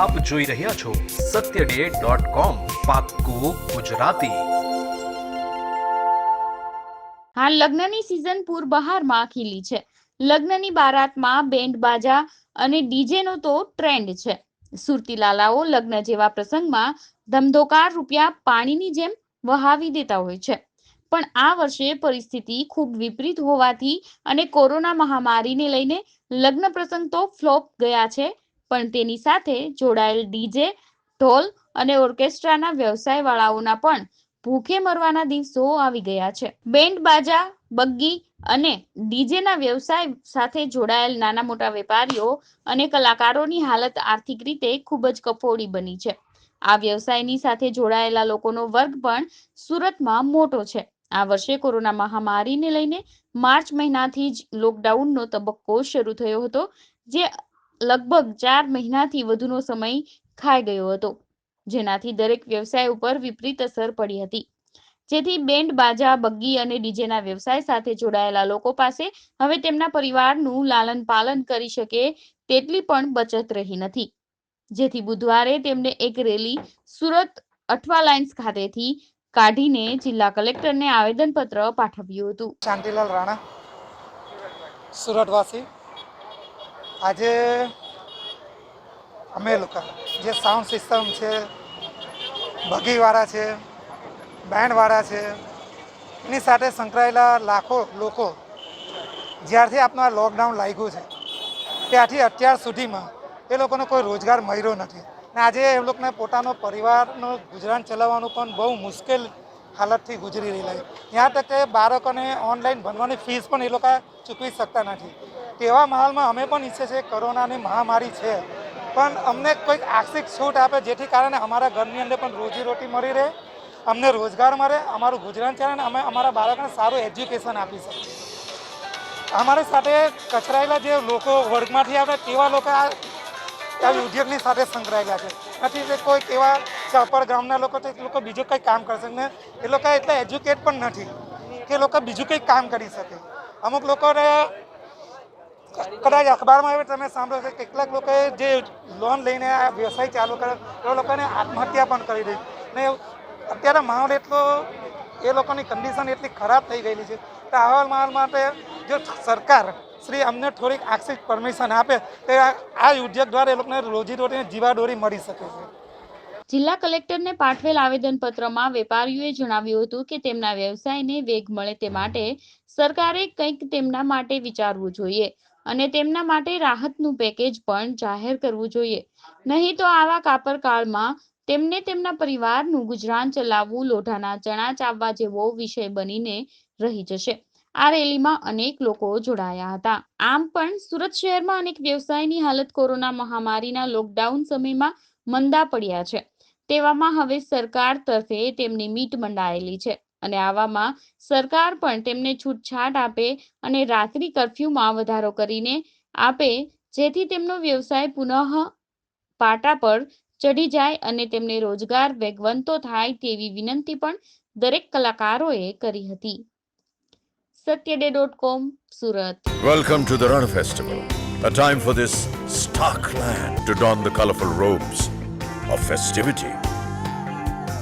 આપ જોઈ રહ્યા છો સત્ય ડે ગુજરાતી. હાલ લગ્નની સિઝન પૂર બહારમાં ખીલી છે. લગ્નની બારાતમાં બેન્ડ બાજા અને ડીજેનો તો ટ્રેન્ડ છે. સુરતી લાલાઓ લગ્ન જેવા પ્રસંગમાં ધમધોકાર રૂપિયા પાણીની જેમ વહાવી દેતા હોય છે. પણ આ વર્ષે પરિસ્થિતિ ખૂબ વિપરીત હોવાથી અને કોરોના મહામારીને લઈને લગ્ન પ્રસંગ તો ફ્લોપ ગયા છે. પણ તેની સાથે જોડાયેલ ડીજે ઢોલ અને ઓર્કેસ્ટ્રાના વ્યવસાય વાળાઓના પણ ભૂખે મરવાના દિવસો આવી ગયા છે. બેન્ડ બાજા, બગ્ગી અને ડીજેના વ્યવસાય સાથે જોડાયેલ નાના મોટા વેપારીઓ અને કલાકારોની હાલત આર્થિક રીતે ખૂબ જ કફોડી બની છે. આ વ્યવસાયની સાથે જોડાયેલા લોકોનો વર્ગ પણ સુરતમાં મોટો છે. આ વર્ષે કોરોના મહામારીને લઈને માર્ચ મહિનાથી જ લોકડાઉનનો તબક્કો શરૂ થયો હતો, જે લગભગ ચાર મહિનાથી વધુનો સમય ખાઈ ગયો હતો, જેનાથી દરેક વ્યવસાય ઉપર વિપરીત અસર પડી હતી. જેથી બેન્ડ બાજા, બગ્ગી અને ડીજેના વ્યવસાય સાથે જોડાયેલા લોકો પાસે હવે તેમના પરિવારનું લાલન પાલન કરી શકે તેટલી પણ બચત રહી નથી. જેથી બુધવારે તેમને એક રેલી સુરત અઠવા લાઇન્સ ખાતેથી કાઢીને જિલ્લા કલેક્ટરને આવેદનપત્ર પાઠવ્યું હતું. શાંતિલાલ રાણા, સુરતવાસી. આજે અમે લોકો, જે સાઉન્ડ સિસ્ટમ છે બગીવાળા છે બેન્ડવાળા છે, એની સાથે સંકળાયેલા લાખો લોકો જ્યારથી આપણું આ લોકડાઉન લાગ્યું છે ત્યારથી અત્યાર સુધીમાં એ લોકોનો કોઈ રોજગાર મળ્યો નથી. ને આજે એ લોકોને પોતાનો પરિવારનું ગુજરાન ચલાવવાનું પણ બહુ મુશ્કેલ હાલતથી ગુજરી રહેલા છે. ત્યાં તક બાળકોને ઓનલાઈન ભણવાની ફીસ પણ એ લોકો ચૂકવી શકતા નથી. તેવા માહોલમાં અમે પણ ઈચ્છે છે કોરોનાની મહામારી છે. પણ અમને કોઈક આર્થિક છૂટ આપે જેથી કારણે અમારા ઘરની અંદર પણ રોજીરોટી મળી રહે, અમને રોજગાર મળે, અમારું ગુજરાન ચાલે ને અમે અમારા બાળકોને સારું એજ્યુકેશન આપી શકીએ. અમારી સાથે કચરાયેલા જે લોકો વર્ગમાંથી આવે તેવા લોકો આ ઉદ્યોગની સાથે સંકળાયેલા છે. નથી તે કોઈ એવા ચપર ગામના લોકો તો એ લોકો બીજું કંઈ કામ કરશે ને એ લોકો એટલા એજ્યુકેટ પણ નથી કે લોકો બીજું કંઈક કામ કરી શકે. અમુક લોકોને કદાચ અખબારમાં હવે તમે સાંભળો કે કેટલાક લોકોએ જે લોન લઈને આ વ્યવસાય ચાલુ કરે એ લોકોને આત્મહત્યા પણ કરી દે ને અત્યારે માહોલ એટલો, એ લોકોની કન્ડિશન એટલી ખરાબ થઈ ગયેલી છે તો આવા માહોલ માટે જો સરકાર શ્રી અમને થોડીક આક્ષિક પરમિશન આપે, તો આ ઉદ્યોગ દ્વારા એ લોકોને રોજીરોટીને જીવાદોરી મળી શકે છે. જિલ્લા કલેક્ટરને પાઠવેલ આવેદનપત્રમાં વેપારીઓએ જણાવ્યું હતું કે તેમના વ્યવસાયને વેગ મળે તે માટે સરકારે કંઈક તેમના માટે વિચારવું જોઈએ. અને તેમના માટે રાહતનું પેકેજ પણ જાહેર કરવું જોઈએ. નહીં તો આવા કાપર કાળમાં તેમને તેમના પરિવારનું ગુજરાન ચલાવવું, લોઢાના ચણા ચાવવા જેવો વિષય બનીને રહી જશે. આ રેલીમાં અનેક લોકો જોડાયા હતા. આમ પણ સુરત શહેરમાં અનેક વ્યવસાયની હાલત કોરોના મહામારીના લોકડાઉન સમયમાં મંદા પડ્યા છે. તેવામાં હવે સરકાર તરફે તેમની મીટ મંડાયેલી છે. અને આવામાં સરકાર પણ તેમને છૂટછાટ આપે અને રાત્રિ કરફ્યુમાં વધારો કરીને આપે, જેથી તેમનો વ્યવસાય પુનઃ પાટા પર ચઢી જાય અને તેમને રોજગાર વેગવંતો થાય તેવી વિનંતી પણ દરેક કલાકારોએ કરી હતી Satyaday dot com, Surat welcome to the Rann festival a time for this stark land to don the colorful robes of festivity.